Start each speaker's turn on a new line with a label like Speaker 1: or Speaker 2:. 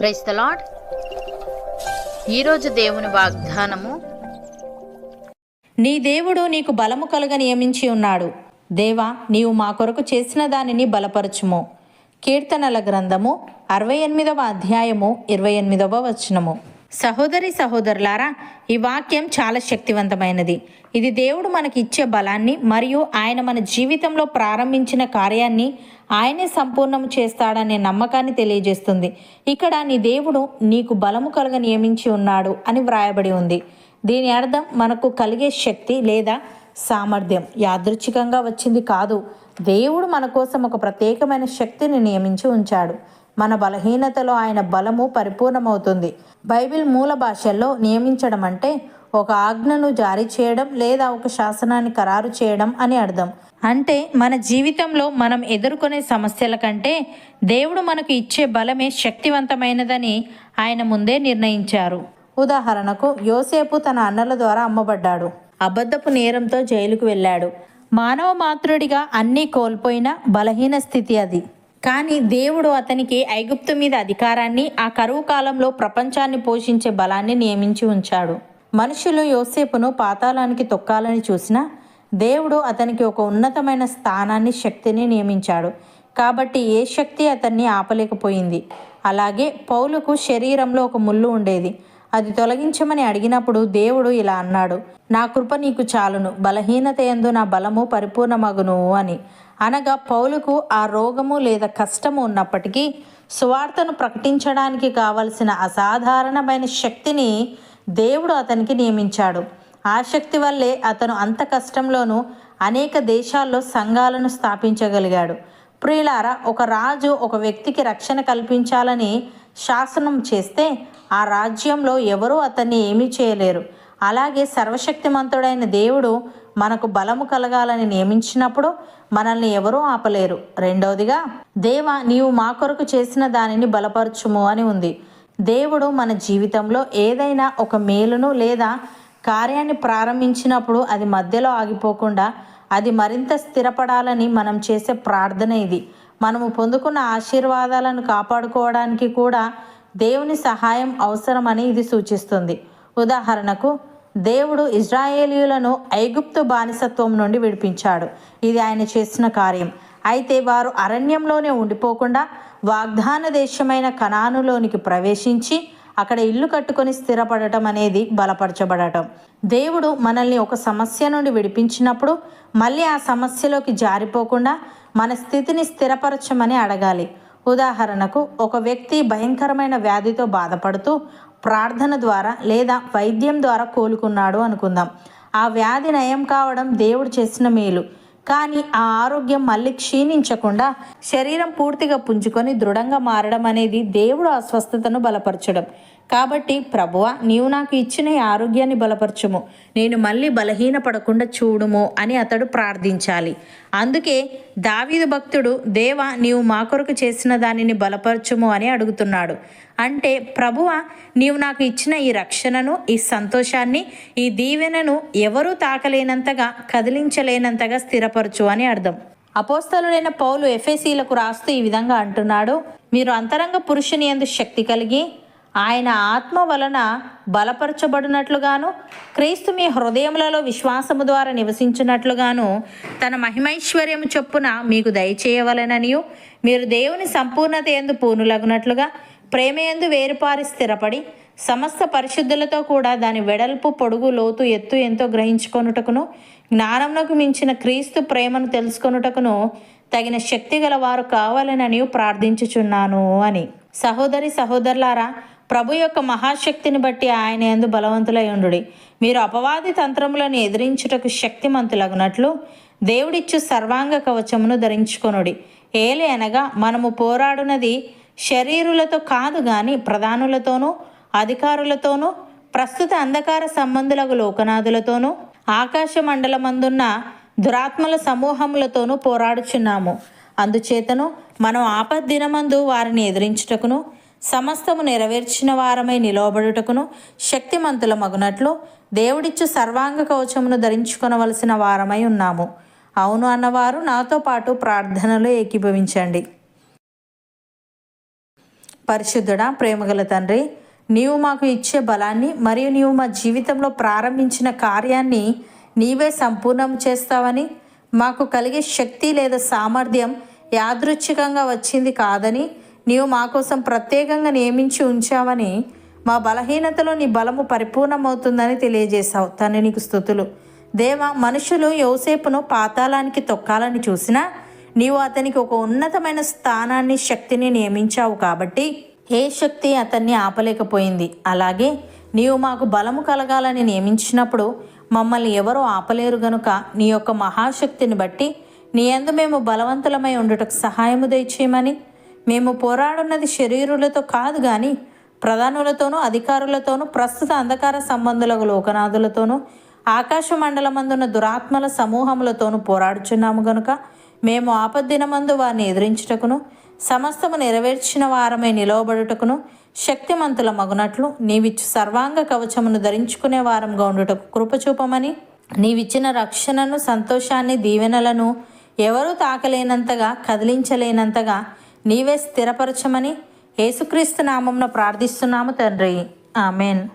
Speaker 1: Price the lord ఈరోజు దేవుని వాగ్దానము
Speaker 2: నీ దేవుడు నీకు బలము కలుగ నియమించి ఉన్నాడు. దేవా నీవు మా కొరకు చేసిన దానిని బలపరచుము. కీర్తనల గ్రంథము అరవై ఎనిమిదవ అధ్యాయము ఇరవై ఎనిమిదవ వచనము. సహోదరి సహోదరులారా ఈ వాక్యం చాలా శక్తివంతమైనది. ఇది దేవుడు మనకి ఇచ్చే బలాన్ని మరియు ఆయన మన జీవితంలో ప్రారంభించిన కార్యాన్ని ఆయనే సంపూర్ణం చేస్తాడనే నమ్మకాన్ని తెలియజేస్తుంది. ఇక్కడ నీ దేవుడు నీకు బలము కలుగ నియమించి ఉన్నాడు అని వ్రాయబడి ఉంది. దీని అర్థం మనకు కలిగే శక్తి లేదా సామర్థ్యం యాదృచ్ఛికంగా వచ్చింది కాదు. దేవుడు మన కోసం ఒక ప్రత్యేకమైన శక్తిని నియమించి ఉంచాడు. మన బలహీనతలో ఆయన బలము పరిపూర్ణమవుతుంది. బైబిల్ మూల భాషల్లో నియమించడం అంటే ఒక ఆజ్ఞను జారీ చేయడం లేదా ఒక శాసనాన్ని ఖరారు చేయడం అని అర్థం. అంటే మన జీవితంలో మనం ఎదుర్కొనే సమస్యల కంటే దేవుడు మనకు ఇచ్చే బలమే శక్తివంతమైనదని ఆయన ముందే నిర్ణయించారు. ఉదాహరణకు యోసేపు తన అన్నల ద్వారా అమ్మబడ్డాడు. అబద్ధపు నేరంతో జైలుకు వెళ్ళాడు. మానవ మాతృడిగా అన్నీ కోల్పోయిన బలహీన స్థితి అది. కానీ దేవుడు అతనికి ఐగుప్తు మీద అధికారాన్ని ఆ కరువు కాలంలో ప్రపంచాన్ని పోషించే బలాన్ని నియమించి ఉంచాడు. మనుషులు యోసేపును పాతాళానికి తొక్కాలని చూసినా దేవుడు అతనికి ఒక ఉన్నతమైన స్థానాన్ని శక్తిని నియమించాడు. కాబట్టి ఏ శక్తి అతన్ని ఆపలేకపోయింది. అలాగే పౌలుకు శరీరంలో ఒక ముళ్ళు ఉండేది. అది తొలగించమని అడిగినప్పుడు దేవుడు ఇలా అన్నాడు నా కృప నీకు చాలును బలహీనత ఎందు నా బలము పరిపూర్ణమగును అని. అనగా పౌలుకు ఆ రోగము లేదా కష్టము ఉన్నప్పటికీ సువార్తను ప్రకటించడానికి కావలసిన అసాధారణమైన శక్తిని దేవుడు అతనికి నియమించాడు. ఆసక్తి వల్లే అతను అంత కష్టంలోనూ అనేక దేశాల్లో సంఘాలను స్థాపించగలిగాడు. ప్రియులారా ఒక రాజు ఒక వ్యక్తికి రక్షణ కల్పించాలని శాసనం చేస్తే ఆ రాజ్యంలో ఎవరూ అతన్ని ఏమీ చేయలేరు. అలాగే సర్వశక్తిమంతుడైన దేవుడు మనకు బలము కలగాలని నియమించినప్పుడు మనల్ని ఎవరూ ఆపలేరు. రెండవదిగా దేవ నీవు మా కొరకు చేసిన దానిని బలపరచుము అని ఉంది. దేవుడు మన జీవితంలో ఏదైనా ఒక మేలును లేదా కార్యాన్ని ప్రారంభించినప్పుడు అది మధ్యలో ఆగిపోకుండా అది మరింత స్థిరపడాలని మనం చేసే ప్రార్థన ఇది. మనము పొందుకున్న ఆశీర్వాదాలను కాపాడుకోవడానికి కూడా దేవుని సహాయం అవసరమని ఇది సూచిస్తుంది. ఉదాహరణకు దేవుడు ఇజ్రాయేలీయులను ఐగుప్తు బానిసత్వం నుండి విడిపించాడు. ఇది ఆయన చేసిన కార్యం. అయితే వారు అరణ్యంలోనే ఉండిపోకుండా వాగ్దాన దేశమైన కణానులోనికి ప్రవేశించి అక్కడ ఇల్లు కట్టుకొని స్థిరపడటం అనేది బలపరచబడటం. దేవుడు మనల్ని ఒక సమస్య నుండి విడిపించినప్పుడు మళ్ళీ ఆ సమస్యలోకి జారిపోకుండా మన స్థితిని స్థిరపరచమని అడగాలి. ఉదాహరణకు ఒక వ్యక్తి భయంకరమైన వ్యాధితో బాధపడుతూ ప్రార్థన ద్వారా లేదా వైద్యం ద్వారా కోలుకున్నాడు అనుకుందాం. ఆ వ్యాధి నయం కావడం దేవుడు చేసిన మేలు. కానీ ఆ ఆరోగ్యం మళ్ళీ క్షీణించకుండా శరీరం పూర్తిగా పుంజుకొని దృఢంగా మారడం అనేది దేవుడు అస్వస్థతను బలపరచడం. కాబట్టి ప్రభువ నీవు నాకు ఇచ్చిన ఈ ఆరోగ్యాన్ని బలపరచుము. నేను మళ్ళీ బలహీనపడకుండా చూడుము అని అతడు ప్రార్థించాలి. అందుకే దావీదు భక్తుడు దేవ నీవు మా కొరకు చేసిన దానిని బలపరచుము అని అడుగుతున్నాడు. అంటే ప్రభువ నీవు నాకు ఇచ్చిన ఈ రక్షణను ఈ సంతోషాన్ని ఈ దీవెనను ఎవరూ తాకలేనంతగా కదిలించలేనంతగా స్థిరపరచు అని అర్థం. అపోస్తలుడైన పౌలు ఎఫ్ఎసీలకు రాస్తూ ఈ విధంగా అంటున్నాడు మీరు అంతరంగ పురుషుని ఎందు శక్తి కలిగి ఆయన ఆత్మ వలన బలపరచబడినట్లుగాను క్రీస్తు మీ హృదయములలో విశ్వాసము ద్వారా నివసించినట్లుగాను తన మహిమైశ్వర్యము చొప్పున మీకు దయచేయవలననియు మీరు దేవుని సంపూర్ణత ఎందు పూనులగునట్లుగా ప్రేమ ఎందు వేరుపారి స్థిరపడి సమస్త పరిశుద్ధులతో కూడా దాని వెడల్పు పొడుగు లోతు ఎత్తు ఎంతో గ్రహించుకొనుటకును జ్ఞానమునకు మించిన క్రీస్తు ప్రేమను తెలుసుకొనుటకును తగిన శక్తి గల వారు కావాలనని ప్రార్థించుచున్నాను అని. సహోదరి సహోదరులారా ప్రభు యొక్క మహాశక్తిని బట్టి ఆయన ఎందు బలవంతులై ఉండుడి. మీరు అపవాది తంత్రములను ఎదిరించుటకు శక్తిమంతులగునట్లు దేవుడిచ్చు సర్వాంగ కవచమును ధరించుకొనుడి. ఏలే అనగా మనము పోరాడునది శరీరులతో కాదు గాని ప్రధానులతోనూ అధికారులతోనూ ప్రస్తుత అంధకార సంబంధులకు లోకనాథులతోనూ ఆకాశ మండలమందున్న దురాత్మల సమూహములతోనూ పోరాడుచున్నాము. అందుచేతను మనం ఆపద్దినమందు వారిని ఎదిరించుటకును సమస్తము నెరవేర్చిన వారమై నిలవబడుటకును శక్తిమంతుల మగునట్లు దేవుడిచ్చు సర్వాంగ కవచమును ధరించుకొనవలసిన వారమై ఉన్నాము. అవును అన్నవారు నాతో పాటు ప్రార్థనలో ఏకీభవించండి. పరిశుద్ధుడా ప్రేమగల తండ్రి నీవు మాకు ఇచ్చే బలాన్ని మరియు నీవు మా జీవితంలో ప్రారంభించిన కార్యాన్ని నీవే సంపూర్ణం చేస్తావని మాకు కలిగే శక్తి లేదా సామర్థ్యం యాదృచ్ఛికంగా వచ్చింది కాదని నీవు మా కోసం ప్రత్యేకంగా నియమించి ఉంచావని మా బలహీనతలో నీ బలము పరిపూర్ణమవుతుందని తెలియజేశావు. తను నీకు స్థుతులు దేవ మనుషులు యోసేపును పాతాళానికి తొక్కాలని చూసినా నీవు అతనికి ఒక ఉన్నతమైన స్థానాన్ని శక్తిని నియమించావు కాబట్టి ఏ శక్తి అతన్ని ఆపలేకపోయింది. అలాగే నీవు మాకు బలము కలగాలని నియమించినప్పుడు మమ్మల్ని ఎవరూ ఆపలేరు గనుక నీ యొక్క మహాశక్తిని బట్టి నీ ఎందు మేము బలవంతులమై ఉండుటకు సహాయము దయచేయమని మేము పోరాడున్నది శరీరులతో కాదు కానీ ప్రధానులతోనూ అధికారులతోనూ ప్రస్తుత అంధకార సంబంధులకు లోకనాథులతోనూ ఆకాశ మండలమందున్న దురాత్మల సమూహములతోనూ పోరాడుచున్నాము గనుక మేము ఆపద్దినమందు వారిని ఎదిరించుటకును సమస్తము నెరవేర్చిన వారమే నిలవబడుటకును శక్తిమంతుల మగునట్లు నీవిచ్చు సర్వాంగ కవచమును ధరించుకునే వారంగా ఉండుటకు కృపచూపమని నీవిచ్చిన రక్షణను సంతోషాన్ని దీవెనలను ఎవరూ తాకలేనంతగా కదిలించలేనంతగా నీవే స్థిరపరచమని యేసుక్రీస్తు నామంలో ప్రార్థిస్తున్నాము తండ్రి. ఆమెన్.